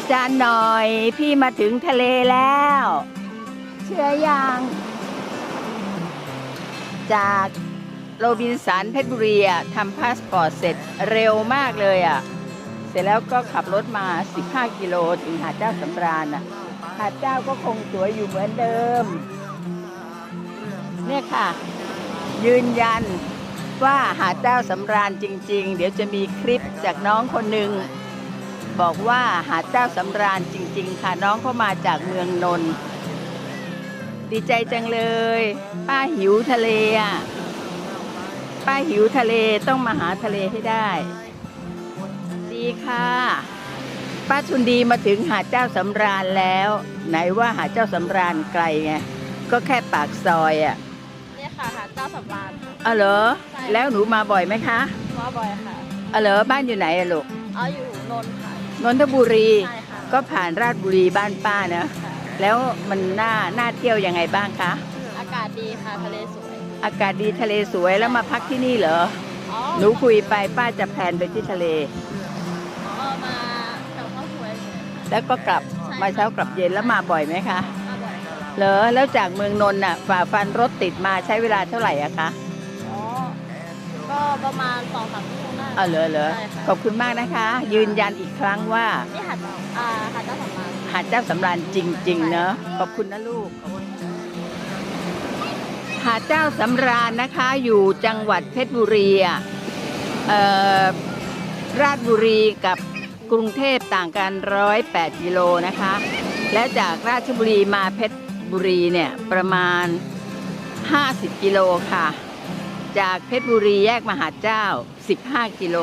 อาจารย์หน่อย พี่มาถึงทะเลแล้ว เชื่อยังจากโรบินสันเพชรบุรีอะทำพาสปอร์ตเสร็จเร็วมากเลยอะ เสร็จแล้วก็ขับรถมา 15 กิโลถึงหาดเจ้าสำราญอะ หาดเจ้าก็คงสวยอยู่เหมือนเดิม เนี่ยค่ะ ยืนยันว่าหาดเจ้าสำราญจริง ๆ เดี๋ยวจะมีคลิปจากน้องคนหนึ่ง บอกว่าหาดเจ้าสำราญจริง ๆ ค่ะน้องเขามาจากเมืองนนท์ดีใจจังเลย ป้าหิวทะเลอะป้าหิวทะเลต้องมาหาทะเลให้ได้ ดีค่ะ ป้าชุนดีมาถึงหาดเจ้าสำราญแล้ว ไหนว่าหาดเจ้าสำราญไกลไงก็แค่ปากซอยอะเนี่ยค่ะหาดเจ้าสำราญค่ะอ๋อเหรอใช่แล้วหนูมาบ่อยไหมคะว่าบ่อยค่ะอ๋อเหรอบ้านอยู่ไหนอะลูกอ๋ออยู่นนท์ค่ะ นนทบุรีใช่ค่ะก็ผ่านราชบุรีบ้านป้านะค่ะแล้วมันน่าน่าเที่ยวยังไงบ้างคะ อากาศดีค่ะทะเลสวยอากาศดีทะเลสวยแล้วมาพักที่นี่เหรอ อ๋อหนูคุยไปป้าจะแพลนไปที่ทะเล อ๋อมากับครอบครัวเฉยแล้วก็กลับใช่มาเช้ากลับเย็นแล้วมาบ่อยไหมคะ ๆมาบ่อยค่ะเหรอแล้วจากเมืองนนท์น่ะฝ่าฟันรถติดมาใช้เวลาเท่าไหร่อะคะ อ๋อก็ประมาณสองสามชั่วโมงได้ อ๋อเหรอเหรอใช่ค่ะ ขอบคุณมากนะคะ ยืนยันอีกครั้งว่านี่หาดอ่าหาดเจ้าสำราญ หาดเจ้าสำราญจริง ๆ เนอะขอบคุณนะลูก หาดเจ้าสำราญนะคะ อยู่จังหวัดเพชรบุรีอะเอ่อราชบุรีกับกรุงเทพต่างกันร้อยแปดกิโลนะคะ และจากราชบุรีมาเพชรบุรีเนี่ยประมาณ 50 กิโลค่ะ จากเพชรบุรีแยกมาหาดเจ้า 15 กิโล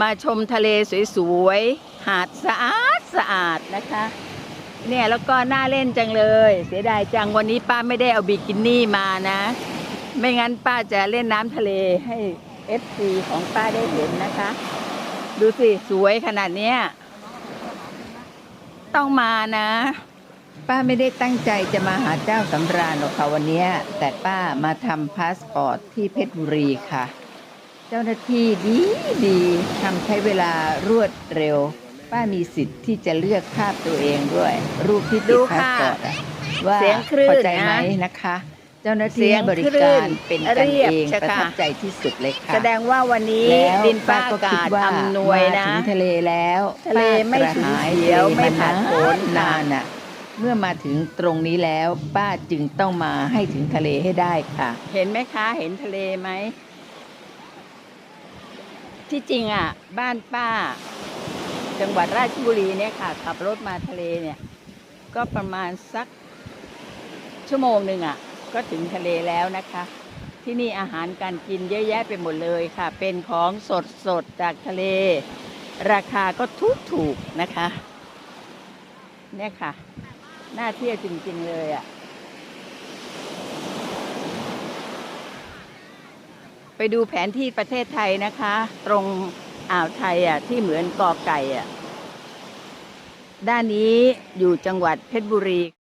มาชมทะเลสวยๆ หาดสะอาดสะอาดนะคะ เนี่ยแล้วก็น่าเล่นจังเลย เสียดายจังวันนี้ป้าไม่ได้เอาบิกินี่มานะ ไม่งั้นป้าจะเล่นน้ำทะเลให้เอฟซีของป้าได้เห็นนะคะ ดูสิ สวยขนาดเนี้ยต้องมานะ ป้าไม่ได้ตั้งใจจะมาหาเจ้าสำราญหรอกค่ะวันนี้ แต่ป้ามาทำพาสปอร์ตที่เพชรบุรีค่ะ เจ้าหน้าที่ดีดีทำใช้เวลารวดเร็ว ป้ามีสิทธิ์ที่จะเลือกภาพตัวเองด้วย รูปที่ติดูดค่ะพาสปอร์ตอะว่าเสียงคลื่นเข้าใจไหมนะ นะคะ เจ้าหน้าเสีที่ยงบริคลื่การนเป็นกันเรียบเองใช่ประค่ะทับใจที่สุดเลยค่ะ แสดงว่าวันนี้แล้วดินฟ้าป้าก็อาคิดกาศว่าอำนวยนะ มาถึงทะเลแล้วทะเลไม่ป้ากระหายฉุนเฉียวไม่ผัดโผนนานอะ เมื่อมาถึงตรงนี้แล้ว ป้าจึงต้องมาให้ถึงทะเลให้ได้ค่ะ เห็นไหมคะ เห็นทะเลไหม ที่จริงอะ บ้านป้า จังหวัดราชบุรีเนี่ยค่ะ ขับรถมาทะเลเนี่ย ก็ประมาณสักชั่วโมงหนึ่งอะ ก็ถึงทะเลแล้วนะคะ ที่นี่อาหารการกินเยอะแยะไปหมดเลยค่ะ เป็นของสดสดจากทะเล ราคาก็ถูกถูกนะคะ เนี่ยค่ะ น่าเที่ยวจริง ๆ เลยอะ ไปดูแผนที่ประเทศไทยนะคะ ตรงอ่าวไทยอะที่เหมือนกอไก่อะด้านนี้อยู่จังหวัดเพชรบุรี